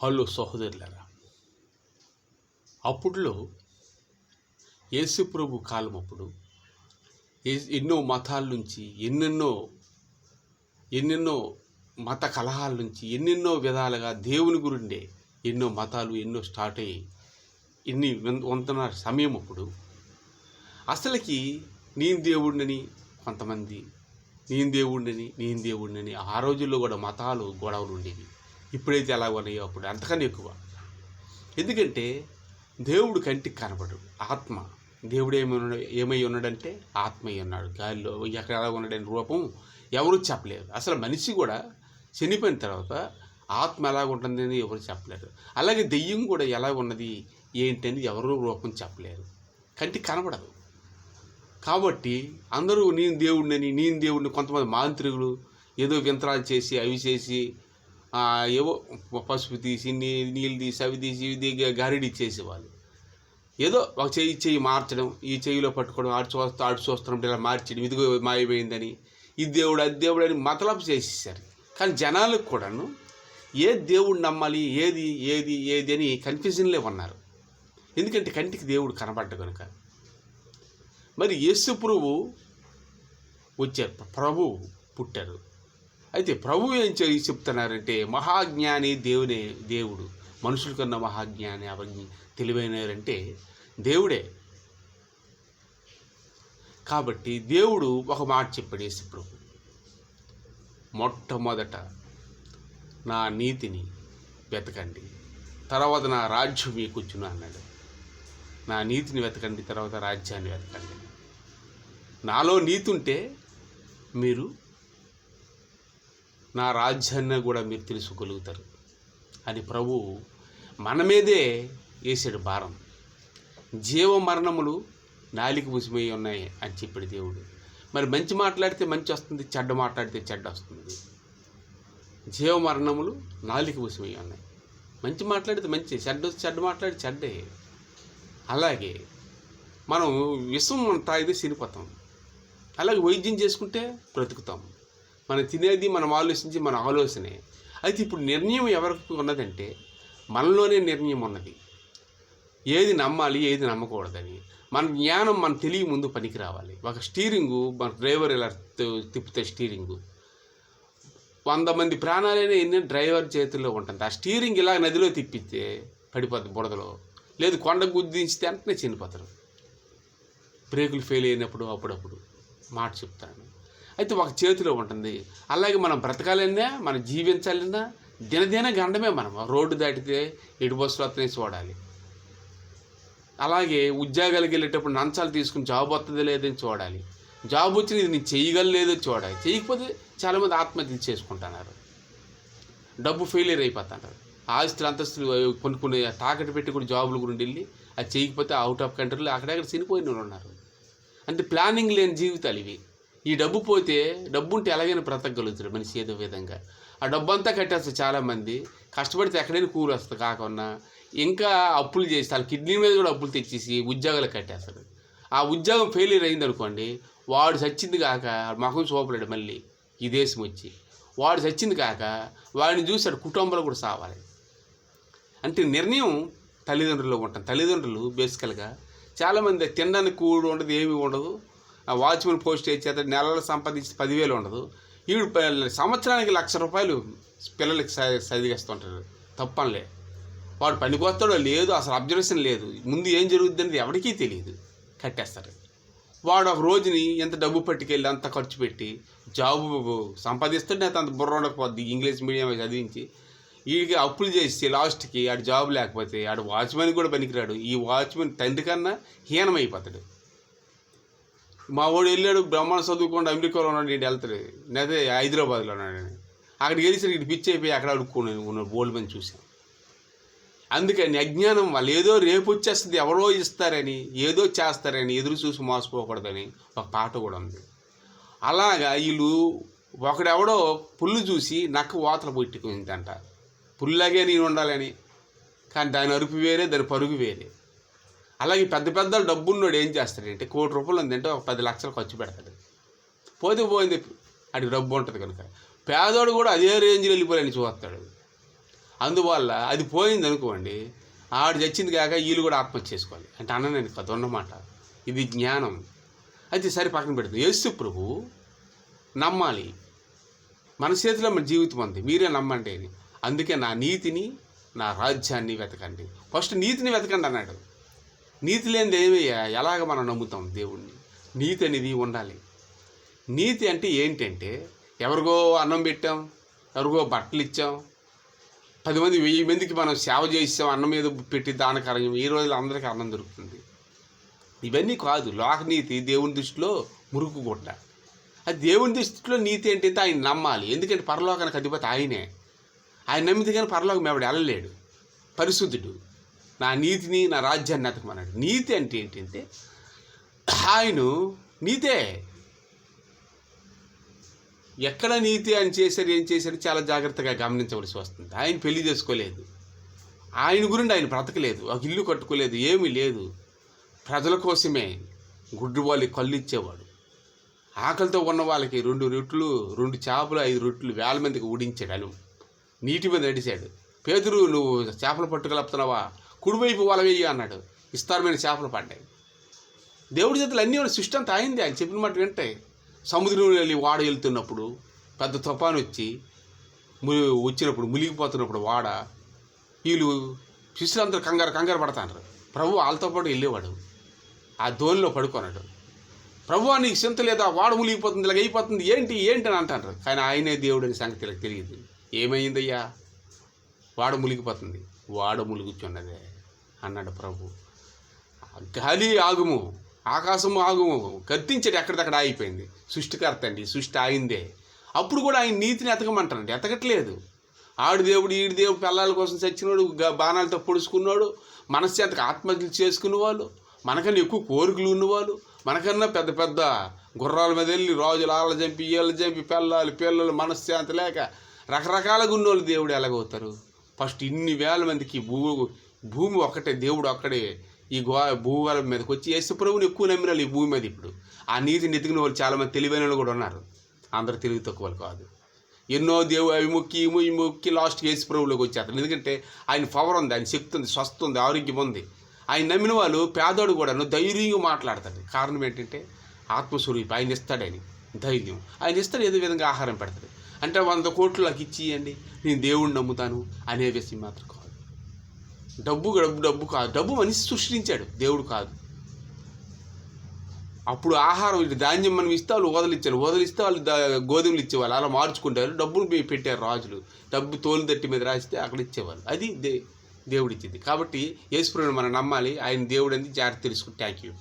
Hello సహోదరులారా అప్పుడులో యేసుప్రభు కాలం అప్పుడు ఎన్నో మతాల నుంచి ఎన్నెన్నో ఎన్నెన్నో మత కలహాల నుంచి ఎన్నెన్నో విధాలుగా దేవుని గురిండే ఎన్నో మతాలు ఎన్నో స్టార్ట్ అయ్యి ఎన్ని వంతున్న సమయం అప్పుడు అసలుకి నేను దేవుడినని కొంతమంది నేను దేవుడిని నేను దేవుడినని ఆ రోజుల్లో కూడా మతాలు గొడవలు ఉండేవి. ఇప్పుడైతే ఎలా ఉన్నాయో అప్పుడు అంతకన్నా ఎక్కువ. ఎందుకంటే దేవుడు కంటికి కనబడు ఆత్మ. దేవుడు ఏమై ఉన్నాడు? ఏమై ఉన్నాడంటే ఆత్మయ్య ఉన్నాడు. గాలిలో ఎక్కడ ఎలా ఉన్నాడని రూపం ఎవరు చెప్పలేరు అసలు మనిషి కూడా చనిపోయిన తర్వాత ఆత్మ ఎలా ఉంటుందని ఎవరు చెప్పలేరు అలాగే దెయ్యం కూడా ఎలా ఉన్నది ఏంటని ఎవరు రూపం చెప్పలేరు కంటికి కనబడదు. కాబట్టి అందరూ నేను దేవుడిని నేను దేవుడిని కొంతమంది మాంత్రికులు ఏదో వింతరాలు చేసి అవి చేసి ఏవో పసుపు తీసి నీ నీళ్ళు తీసి అవి తీసి ఇవి తీసి గారిడి చేసేవాళ్ళు ఏదో ఒక చెయ్యి చెయ్యి మార్చడం ఈ చెయ్యిలో పట్టుకోవడం ఆడు వస్తా ఆడు వస్తున్నప్పుడు ఇలా మార్చడం ఇదిగో మాయమైందని. ఈ దేవుడు అది దేవుడు అని మతలపు చేసేసారు. కానీ జనాలకు కూడాను ఏ దేవుడు నమ్మాలి ఏది ఏది ఏది అని కన్ఫ్యూజన్లే ఉన్నారు. ఎందుకంటే కంటికి దేవుడు కనబడ్డ కనుక. మరి యేసు ప్రభు వచ్చారు ప్రభు పుట్టారు అయితే ప్రభు ఏం చె- చెప్తున్నారంటే మహాజ్ఞాని దేవునే దేవుడు. మనుషుల కన్నా మహాజ్ఞాని అవజ్ఞ తెలివైనారంటే దేవుడే. కాబట్టి దేవుడు ఒక మాట చెప్పాడు ప్రభు మొట్టమొదట నా నీతిని వెతకండి. తర్వాత నా రాజ్యం మీకొచ్చును అన్నాడు. నా నీతిని వెతకండి తర్వాత రాజ్యాన్ని వెతకండి. నాలో నీతి ఉంటే మీరు నా రాజ్యాన్ని కూడా మీరు తెలుసుకోగలుగుతారు. అని ప్రభు మన మీదే వేసాడు భారం. జీవ మరణములు నాలిక ముసిమై ఉన్నాయి అని చెప్పాడు దేవుడు. మరి మంచి మాట్లాడితే మంచి వస్తుంది చెడ్డ మాట్లాడితే చెడ్డ వస్తుంది. జీవ మరణములు నాలిక ముసిమై ఉన్నాయి. మంచి మాట్లాడితే మంచి చెడ్డ చెడ్డ మాట్లాడి చెడ్డే. అలాగే మనం విషం తాగితే చనిపోతాం. అలాగే వైద్యం చేసుకుంటే బ్రతుకుతాం. మనం తినేది మనం ఆలోచించి మన ఆలోచనే. అయితే ఇప్పుడు నిర్ణయం ఎవరికి ఉన్నదంటే మనలోనే నిర్ణయం ఉన్నది. ఏది నమ్మాలి ఏది నమ్మకూడదని. మన జ్ఞానం మన తెలియ ముందు పనికి రావాలి. ఒక స్టీరింగు మన డ్రైవర్ ఇలా తిప్పితే స్టీరింగు. వంద మంది ప్రాణాలైన ఎన్ని డ్రైవర్ చేతుల్లో ఉంటుంది ఆ స్టీరింగ్ ఇలా నదిలో తిప్పితే పడిపోద్ది బుడదలో లేదు కొండ గుద్దించితే వెంటనే చనిపోతారు. బ్రేకులు ఫెయిల్ అయినప్పుడు అప్పుడప్పుడు. మాట చెప్తాను. అయితే ఒక చేతిలో ఉంటుంది. అలాగే మనం బ్రతకాలన్నా మనం జీవించాలన్నా దినదిన గండమే మనం. రోడ్డు దాటితే ఎటు బస్సులు వస్తున్నాయి చూడాలి. అలాగే ఉద్యోగాలకు వెళ్ళేటప్పుడు నంచాలు తీసుకుని జాబ్ వస్తుందో లేదని చూడాలి. జాబ్ వచ్చిన ఇది నేను చేయగలలేదో చూడాలి. చేయకపోతే చాలామంది ఆత్మహత్యలు చేసుకుంటున్నారు. డబ్బు ఫెయిలియర్ అయిపోతున్నారు. ఆస్తులు అంతస్తులు కొన్ని కొన్ని తాకట్టు పెట్టి కూడా జాబులు గురించి వెళ్ళి అది చేయకపోతే అవుట్ ఆఫ్ కంట్రీలో అక్కడక్కడ చనిపోయిన వాళ్ళు ఉన్నారు. అంటే ప్లానింగ్ లేని జీవితాలు ఇవి. ఈ డబ్బు పోతే డబ్బు ఉంటే ఎలాగైనా బ్రతకగలుగుతారు మనిషి ఏదో విధంగా. ఆ డబ్బు అంతా కట్టేస్తారు చాలామంది. కష్టపడితే ఎక్కడైనా కూర వస్తుంది కాకుండా ఇంకా అప్పులు చేసి వాళ్ళ కిడ్నీ మీద కూడా అప్పులు తెచ్చేసి ఉద్యోగాలు కట్టేస్తారు. ఆ ఉద్యోగం ఫెయిల్యూర్ అయింది అనుకోండి వాడు చచ్చింది కాక మొహం చూపలేడు మళ్ళీ ఈ దేశం వచ్చి. వాడు చచ్చింది కాక వాడిని చూసాడు కుటుంబంలో కూడా సావాలి. అంటే నిర్ణయం తల్లిదండ్రులు ఉంటాం తల్లిదండ్రులు బేసికల్గా చాలామంది తినడానికి కూడు ఉండదు ఏమీ ఉండదు. వాచ్మెన్ పోస్ట్ చేత నెలలు సంపాదించి పదివేలు ఉండదు. ఈవిడ సంవత్సరానికి లక్ష రూపాయలు పిల్లలకి చ- తప్పనిలే. వాడు పనికొస్తాడో లేదు అసలు అబ్జర్వేషన్ లేదు. ముందు ఏం జరుగుద్ది అనేది ఎవరికీ తెలియదు. కట్టేస్తారు. వాడు ఒక రోజుని ఎంత డబ్బు పట్టుకెళ్ళి అంత ఖర్చు పెట్టి జాబు సంపాదిస్తుంటే అంత బుర్ర ఉండకపోద్ది. ఇంగ్లీష్ మీడియం చదివించి వీడికి అప్పులు చేసి లాస్ట్కి ఆడు జాబ్ లేకపోతే ఆడు వాచ్మెన్ కూడా పనికిరాడు. ఈ వాచ్మెన్ తండ్రి కన్నా హీనమైపోతాడు. మా వాడు వెళ్ళాడు బ్రహ్మాండ చదువుకుండా అమెరికాలో ఉన్నాడు నేను వెళ్తాడు లేదా. హైదరాబాద్లో ఉన్నాడు అక్కడికి వెళ్ళేసరికి ఇటు పిచ్చి అయిపోయి అక్కడ అడుక్కున్నాను ఉన్నాడు బోల్డ్ మంది చూసాం అందుకని అజ్ఞానం వాళ్ళు ఏదో రేపు వచ్చేస్తుంది ఎవరో ఇస్తారని ఏదో చేస్తారని ఎదురు చూసి మోసపోకూడదని ఒక పాట కూడా ఉంది. అలాగా వీళ్ళు ఒకడెవడో పుల్లు చూసి నక్క వాతలు పెట్టుకుందంట. పుల్లగే నేను ఉండాలని. కానీ దాని అరుపు వేరే దాని పరుగు వేరే. అలాగే పెద్ద పెద్ద డబ్బున్నోడు ఏం చేస్తాడంటే కోటి రూపాయలు ఉందంటే ఒక పది లక్షలు ఖర్చు పెడతాడు. పోతే పోయింది అడిగి డబ్బు ఉంటుంది కనుక. పేదోడు కూడా అదే రేంజ్లో వెళ్ళిపోయాలని చూస్తాడు. అందువల్ల అది పోయింది అనుకోండి ఆడు చచ్చింది కాక వీళ్ళు కూడా ఆత్మహత్య చేసుకోవాలి. అంటే అన్న నేను కదా ఉన్నమాట. ఇది జ్ఞానం. అయితే సరే పక్కన పెడుతుంది యేసు ప్రభు నమ్మాలి. మన చేతిలో మన జీవితం ఉంది. మీరే నమ్మండి అని. అందుకే నా నీతిని నా రాజ్యాన్ని వెతకండి. ఫస్ట్ నీతిని వెతకండి అన్నాడు. నీతి లేనిది ఏమయ్యా ఎలాగ మనం నమ్ముతాం దేవుణ్ణి? నీతి అనేది ఉండాలి. నీతి అంటే ఏంటంటే ఎవరిగో అన్నం పెట్టాం ఎవరిగో బట్టలు ఇచ్చాం పది మంది వెయ్యి మందికి మనం సేవ చేసాం అన్నం మీద పెట్టి దానకరం ఈ రోజులు అందరికీ అన్నం దొరుకుతుంది. ఇవన్నీ కాదు లోకనీతి దేవుని దృష్టిలో మురుకు గుడ్డ అది దేవుని దృష్టిలో నీతి ఏంటంటే ఆయన నమ్మాలి. ఎందుకంటే పరలోకానికి అధిపతి ఆయనే. ఆయన నమ్మితే కానీ పరలోకం ఎవడు వెళ్ళలేడు. పరిశుద్ధుడు. నా నీతిని నా రాజ్యాన్ని అతకమన్నాడు నీతి అంటే ఏంటంటే ఆయన నీతే. ఎక్కడ నీతి ఆయన చేశారు ఏం చేశారు చాలా జాగ్రత్తగా గమనించవలసి వస్తుంది. ఆయన పెళ్ళి చేసుకోలేదు. ఆయన గురించి ఆయన బ్రతకలేదు. ఒక ఇల్లు కట్టుకోలేదు ఏమీ లేదు. ప్రజల కోసమే గుడ్డు వాళ్ళకి కళ్ళు ఇచ్చేవాడు. ఆకలితో ఉన్న వాళ్ళకి రెండు రొట్లు రెండు చేపలు ఐదు రొట్లు వేల మందికి ఊడించాడు అను నీటి మీద నడిచాడు. పేదరు నువ్వు చేపలు పట్టుకెళ్తున్నావా కుడివైపు వల వెయ్యి అన్నాడు. విస్తారమైన చేపలు పడ్డాయి. దేవుడి చేతులు అన్నీ ఉన్న సృష్టి అంతా అయింది. ఆయన చెప్పిన మాట వింటే సముద్రంలో వెళ్ళి వాడ వెళ్తున్నప్పుడు పెద్ద తుఫాను వచ్చి ము వచ్చినప్పుడు మునిగిపోతున్నప్పుడు వాడ వీళ్ళు శిష్యులందరూ కంగారు కంగారు పడతారు ప్రభు వాళ్ళతో పాటు వెళ్ళేవాడు. ఆ ధోనిలో పడుకున్నాడు. ప్రభు నీకు చింత లేదా? వాడ మునిగిపోతుంది ఇలాగ అయిపోతుంది. ఏంటి ఏంటి అని అంటారు. కానీ ఆయనే దేవుడు అనే సంగతి ఇలా తెలియదు. ఏమైందయ్యా? వాడ మునిగిపోతుంది. వాడ ములుగుచున్నదే అన్నాడు ప్రభు. గాలి ఆగుము ఆకాశము ఆగుము కత్తించడు ఎక్కడిదక్కడ ఆగిపోయింది. సృష్టికర్త అండి సృష్టి ఆగిందే. అప్పుడు కూడా ఆయన నీతిని ఎతకమంటారండి ఎతకట్లేదు. ఆడు దేవుడు ఈడి దేవుడు పిల్లల కోసం చచ్చినోడు గ- బాణాలతో పొడుచుకున్నాడు మనశ్శాంతకు ఆత్మహత్యలు చేసుకునే వాళ్ళు మనకన్నా ఎక్కువ కోరికలు ఉన్నవాళ్ళు మనకన్నా పెద్ద పెద్ద గుర్రాల మీద వెళ్ళి రాజులు ఆళ్ళ చంపి ఈళ్ళ చంపి పిల్లలు పిల్లలు మనశ్శాంతి లేక రకరకాలుగా ఉన్నోళ్ళు దేవుడు ఎలాగవుతారు? ఫస్ట్ ఇన్ని వేల మందికి భూ భూమి ఒక్కటే దేవుడు ఒక్కడే ఈ గో భూగోళం మీదకి వచ్చి యేసు ఎక్కువ నమ్మిన ఈ భూమి మీద ఇప్పుడు. ఆ నీతిని ఎదిగిన వాళ్ళు చాలామంది తెలివైన వాళ్ళు కూడా ఉన్నారు. అందరూ తెలివి తక్కువ వాళ్ళు కాదు. ఎన్నో దేవు అవి మొక్కి ఇవి లాస్ట్కి యేసు ప్రభువులోకి వచ్చేస్తారు ఎందుకంటే ఆయన పవర్ ఉంది ఆయన శక్తి ఉంది స్వస్థ ఉంది ఆరోగ్యం ఉంది. ఆయన నమ్మిన వాళ్ళు పేదోడు కూడాను ధైర్యంగా మాట్లాడతాడు కారణం ఏంటంటే ఆత్మస్వరూపి. ఆయన ఇస్తాడని ధైర్యం. ఆయన ఇస్తాడు ఏదో విధంగా ఆహారం పెడతాడు. అంటే వంద కోట్లు నాకు నేను దేవుణ్ణి నమ్ముతాను అనే వ్యక్తి మాత్రం కాదు. డబ్బు డబ్బు డబ్బు కాదు. డబ్బు మనిషి సృష్టించాడు. దేవుడు కాదు. అప్పుడు ఆహారం ఇటు ధాన్యం మనం ఇస్తే వాళ్ళు వదిలిచ్చారు వదిలిస్తే వాళ్ళు గోధుమలు ఇచ్చేవాళ్ళు. అలా మార్చుకుంటారు. డబ్బును పెట్టారు రాజులు. డబ్బు తోలు తట్టి మీద రాస్తే అక్కడ ఇచ్చేవాళ్ళు. అది దే దేవుడిచ్చింది కాబట్టి యేసుప్రభుని మనం నమ్మాలి. ఆయన దేవుడు అని జాగ్రత్త తెలుసుకుని థ్యాంక్ యూ